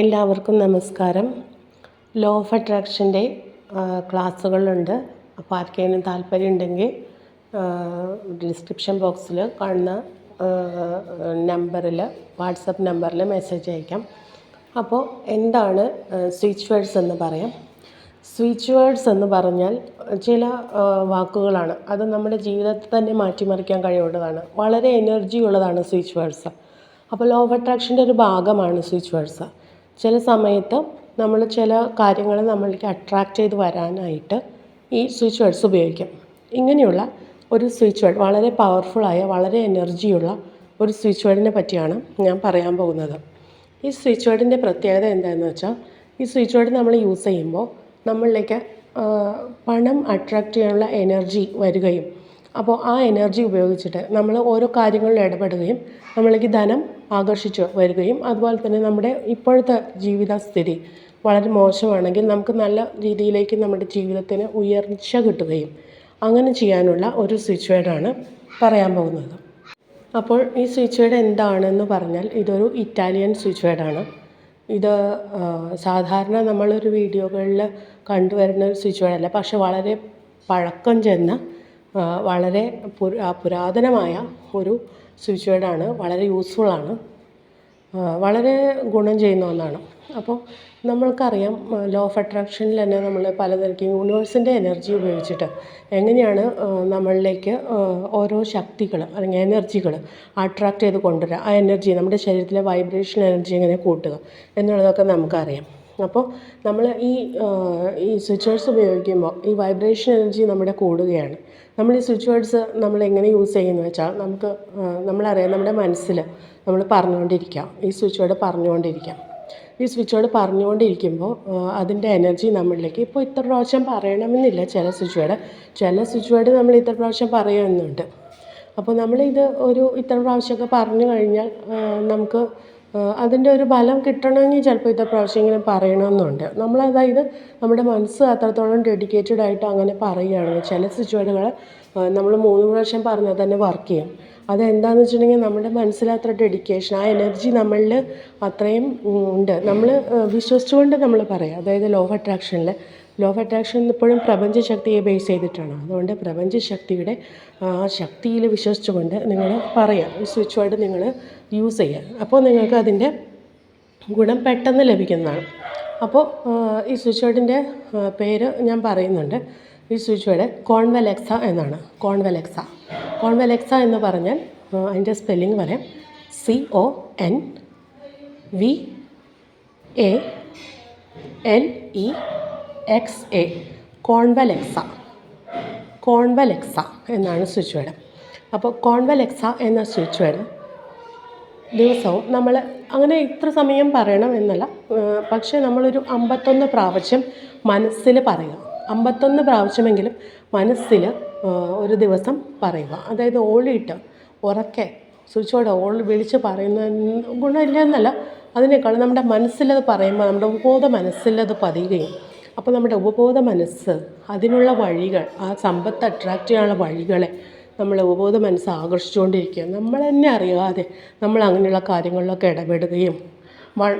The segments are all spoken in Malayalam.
എല്ലാവർക്കും നമസ്കാരം. ലോ ഓഫ് അട്രാക്ഷന്റെ ക്ലാസ്സുകളുണ്ട്. അപ്പോൾ ആർക്കെങ്കിലും താല്പര്യം ഉണ്ടെങ്കിൽ ഡിസ്ക്രിപ്ഷൻ ബോക്സിൽ കാണുന്ന നമ്പറിൽ വാട്സപ്പ് നമ്പറിൽ മെസ്സേജ് അയക്കാം. അപ്പോൾ എന്താണ് സ്വിച്ച് വേർഡ്സ് എന്ന് പറയാം. സ്വിച്ച് വേർഡ്സ് എന്ന് പറഞ്ഞാൽ ചില വാക്കുകളാണ്. അത് നമ്മുടെ ജീവിതത്തെ തന്നെ മാറ്റിമറിക്കാൻ കഴിവുള്ളതാണ്. വളരെ എനർജി ഉള്ളതാണ് സ്വിച്ച് വേർഡ്സ് അപ്പോൾ ലോ ഓഫ് അട്രാക്ഷന്റെ ഒരു ഭാഗമാണ് സ്വിച്ച് വേർഡ്സ് ചില സമയത്ത് നമ്മൾ ചില കാര്യങ്ങൾ നമ്മളിലേക്ക് അട്രാക്റ്റ് ചെയ്ത് വരാനായിട്ട് ഈ സ്വിച്ച് വേർഡ്സ് ഉപയോഗിക്കും. ഇങ്ങനെയുള്ള ഒരു സ്വിച്ച് വേർഡ് വളരെ പവർഫുള്ളായ വളരെ എനർജിയുള്ള ഒരു സ്വിച്ച് വേർഡിനെ പറ്റിയാണ് ഞാൻ പറയാൻ പോകുന്നത്. ഈ സ്വിച്ച് വേർഡിന്റെ പ്രത്യേകത എന്താണെന്ന് വെച്ചാൽ ഈ സ്വിച്ച് വേർഡ് നമ്മൾ യൂസ് ചെയ്യുമ്പോൾ നമ്മളിലേക്ക് പണം അട്രാക്റ്റ് ചെയ്യാനുള്ള എനർജി വരികയും അപ്പോൾ ആ എനർജി ഉപയോഗിച്ചിട്ട് നമ്മൾ ഓരോ കാര്യങ്ങളിൽ ഇടപെടുകയും നമ്മളേക്ക് ധനം ആകർഷിച്ച് വരികയും അതുപോലെ തന്നെ നമ്മുടെ ഇപ്പോഴത്തെ ജീവിതസ്ഥിതി വളരെ മോശമാണെങ്കിൽ നമുക്ക് നല്ല രീതിയിലേക്ക് നമ്മുടെ ജീവിതത്തിന് ഉയർച്ച കിട്ടുകയും അങ്ങനെ ചെയ്യാനുള്ള ഒരു സ്വിച്ച് വേർഡാണ് പറയാൻ പോകുന്നത്. അപ്പോൾ ഈ സ്വിച്ച് വേർഡ് എന്താണെന്ന് പറഞ്ഞാൽ ഇതൊരു ഇറ്റാലിയൻ സ്വിച്ച് വേർഡാണ് ഇത് സാധാരണ നമ്മളൊരു വീഡിയോകളിൽ കണ്ടുവരുന്ന ഒരു സ്വിച്ച് വേർഡല്ല പക്ഷെ വളരെ പഴക്കം ചെന്ന വളരെ പുരാതനമായ ഒരു സ്വിച്ച് വേർഡാണ് വളരെ യൂസ്ഫുള്ളാണ്. വളരെ ഗുണം ചെയ്യുന്ന ഒന്നാണ്. അപ്പോൾ നമ്മൾക്കറിയാം ലോ ഓഫ് അട്രാക്ഷനിൽ തന്നെ നമ്മൾ പലതരത്തിൽ യൂണിവേഴ്സിന്റെ എനർജി ഉപയോഗിച്ചിട്ട് എങ്ങനെയാണ് നമ്മളിലേക്ക് ഓരോ ശക്തികൾ അല്ലെങ്കിൽ എനർജികൾ അട്രാക്റ്റ് ചെയ്ത് കൊണ്ടുവരിക ആ എനർജി നമ്മുടെ ശരീരത്തിലെ വൈബ്രേഷൻ എനർജി എങ്ങനെ കൂട്ടുക എന്നുള്ളതൊക്കെ നമുക്കറിയാം. അപ്പോൾ നമ്മൾ ഈ ഈ സ്വിച്ച് വേർഡ്സ് ഉപയോഗിക്കുമ്പോൾ ഈ വൈബ്രേഷൻ എനർജി നമ്മുടെ കൂടുകയാണ്. നമ്മൾ ഈ സ്വിച്ച് വേർഡ്സ് നമ്മൾ എങ്ങനെ യൂസ് ചെയ്യുന്നു വെച്ചാൽ നമുക്ക് നമ്മളറിയാം നമ്മുടെ മനസ്സിൽ നമ്മൾ പറഞ്ഞുകൊണ്ടിരിക്കാം. ഈ സ്വിച്ച് വേർഡ് പറഞ്ഞുകൊണ്ടിരിക്കാം. ഈ സ്വിച്ച് വേർഡ് പറഞ്ഞുകൊണ്ടിരിക്കുമ്പോൾ അതിന്റെ എനർജി നമ്മളിലേക്ക് ഇപ്പോൾ ഇത്ര പ്രാവശ്യം പറയണമെന്നില്ല ചില സ്വിച്ച് വേർഡ് ചില സ്വിച്ച് വേർഡ് നമ്മൾ ഇത്ര പ്രാവശ്യം പറയുന്നുണ്ട്. അപ്പോൾ നമ്മളിത് ഒരു ഇത്ര പ്രാവശ്യമൊക്കെ പറഞ്ഞു കഴിഞ്ഞാൽ നമുക്ക് അതിന്റെ ഒരു ഫലം കിട്ടണമെങ്കിൽ ചിലപ്പോൾ ഇത്ര പ്രാവശ്യം ഇങ്ങനെ പറയണമെന്നുണ്ട്. നമ്മൾ അതായത് നമ്മുടെ മനസ്സ് അത്രത്തോളം ഡെഡിക്കേറ്റഡ് ആയിട്ട് അങ്ങനെ പറയുകയാണെങ്കിൽ ചില സിറ്റുവേഷനുകൾ നമ്മൾ മൂന്ന് പ്രാവശ്യം പറഞ്ഞാൽ തന്നെ വർക്ക് ചെയ്യും. അതെന്താണെന്ന് വെച്ചിട്ടുണ്ടെങ്കിൽ നമ്മുടെ മനസ്സിൽ അത്ര ഡെഡിക്കേഷൻ ആ എനർജി നമ്മളിൽ അത്രയും ഉണ്ട്. നമ്മൾ വിശ്വസിച്ചുകൊണ്ട് നമ്മൾ പറയാം. അതായത് ലോ ഓഫ് അട്രാക്ഷനിൽ ലോ ഓഫ് അട്രാക്ഷൻ പ്രപഞ്ച ശക്തിയെ ബേസ് ചെയ്തിട്ടാണ്. അതുകൊണ്ട് പ്രപഞ്ച ശക്തിയുടെ ആ ശക്തിയിൽ വിശ്വസിച്ചുകൊണ്ട് നിങ്ങൾ പറയാം. ഈ സ്വിച്ച് വേർഡ് നിങ്ങൾ യൂസ് ചെയ്യുക അപ്പോൾ നിങ്ങൾക്ക് അതിന്റെ ഗുണം പെട്ടെന്ന് ലഭിക്കുന്നതാണ്. അപ്പോൾ ഈ സ്വിച്ച് വേർഡിന്റെ പേര് ഞാൻ പറയുന്നുണ്ട്. ഈ സ്വിച്ച് വേർഡ് കോൺവെലെക്സ എന്നാണ്. കോൺവെലെക്സ. കോൺവെലെക്സ എന്ന് പറഞ്ഞാൽ അതിന്റെ സ്പെല്ലിംഗ് പറയാം. C O N V A L E X A convalexa convalexa എന്നാണ് സ്വിച്ച് വേർഡ് അപ്പോൾ കോൺവലെക്സ എന്ന സ്വിച്ച് വേർഡ് ദിവസവും നമ്മൾ അങ്ങനെ ഇത്ര സമയം പറയണം എന്നല്ല. പക്ഷേ നമ്മളൊരു അമ്പത്തൊന്ന് പ്രാവശ്യം മനസ്സിൽ പറയുക. അമ്പത്തൊന്ന് പ്രാവശ്യമെങ്കിലും മനസ്സിൽ ഒരു ദിവസം പറയുക. അതായത് ഓളിയിട്ട് ഉറക്കെ സ്വിച്ചോടെ ഓൾ വിളിച്ച് പറയുന്ന ഗുണമില്ല എന്നല്ല. അതിനേക്കാൾ നമ്മുടെ മനസ്സിലത് പറയുമ്പോൾ നമ്മുടെ ബോധ മനസ്സിലത് പതിയുകയും അപ്പോൾ നമ്മുടെ ഉപബോധ മനസ്സ് അതിനുള്ള വഴികൾ ആ സമ്പത്ത് അട്രാക്റ്റ് ചെയ്യാനുള്ള വഴികളെ നമ്മളെ ഉപബോധ മനസ്സ് ആകർഷിച്ചുകൊണ്ടിരിക്കുക നമ്മൾ തന്നെ അറിയാതെ നമ്മൾ അങ്ങനെയുള്ള കാര്യങ്ങളിലൊക്കെ ഇടപെടുകയും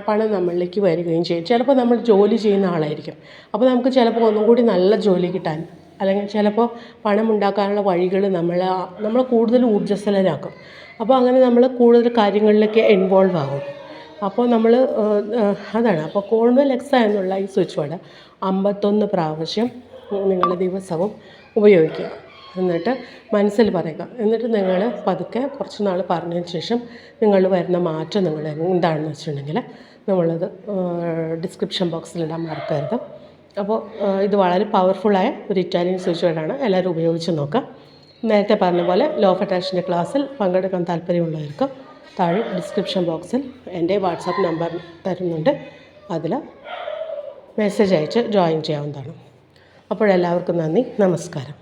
പണം നമ്മളിലേക്ക് വരികയും ചെയ്യും. ചിലപ്പോൾ നമ്മൾ ജോലി ചെയ്യുന്ന ആളായിരിക്കും. അപ്പോൾ നമുക്ക് ചിലപ്പോൾ ഒന്നും കൂടി നല്ല ജോലി കിട്ടാൻ അല്ലെങ്കിൽ ചിലപ്പോൾ പണം ഉണ്ടാക്കാനുള്ള വഴികൾ നമ്മൾ നമ്മളെ കൂടുതൽ ഊർജസ്വലരാക്കും അപ്പോൾ അങ്ങനെ നമ്മൾ കൂടുതൽ കാര്യങ്ങളിലൊക്കെ ഇൻവോൾവ് ആകും. അപ്പോൾ നമ്മൾ അതാണ്. അപ്പോൾ കോൺവെൽ എക്സ എന്നുള്ള ഈ സ്വിച്ച് വേർഡ് അമ്പത്തൊന്ന് പ്രാവശ്യം നിങ്ങൾ ദിവസവും ഉപയോഗിക്കുക. എന്നിട്ട് മനസ്സിൽ പറയുക. എന്നിട്ട് നിങ്ങൾ പതുക്കെ കുറച്ച് നാൾ പറഞ്ഞതിന് ശേഷം നിങ്ങൾ വരുന്ന മാറ്റം നിങ്ങൾ എന്താണെന്ന് വെച്ചിട്ടുണ്ടെങ്കിൽ നമ്മളത് ഡിസ്ക്രിപ്ഷൻ ബോക്സിലിടാൻ മറക്കരുത്. അപ്പോൾ ഇത് വളരെ പവർഫുള്ളായ ഒരു ഇറ്റാലിയൻ സ്വിച്ച് വേർഡാണ് എല്ലാവരും ഉപയോഗിച്ച് നോക്കുക. നേരത്തെ പറഞ്ഞ പോലെ ലോ ഓഫ് ക്ലാസ്സിൽ പങ്കെടുക്കാൻ താല്പര്യമുള്ളവർക്ക് താഴെ ഡിസ്ക്രിപ്ഷൻ ബോക്സിൽ എന്റെ വാട്സാപ്പ് നമ്പർ തരുന്നുണ്ട്. അതിൽ മെസ്സേജ് അയച്ച് ജോയിൻ ചെയ്യാവുന്നതാണ്. അപ്പോഴെല്ലാവർക്കും നന്ദി. നമസ്കാരം.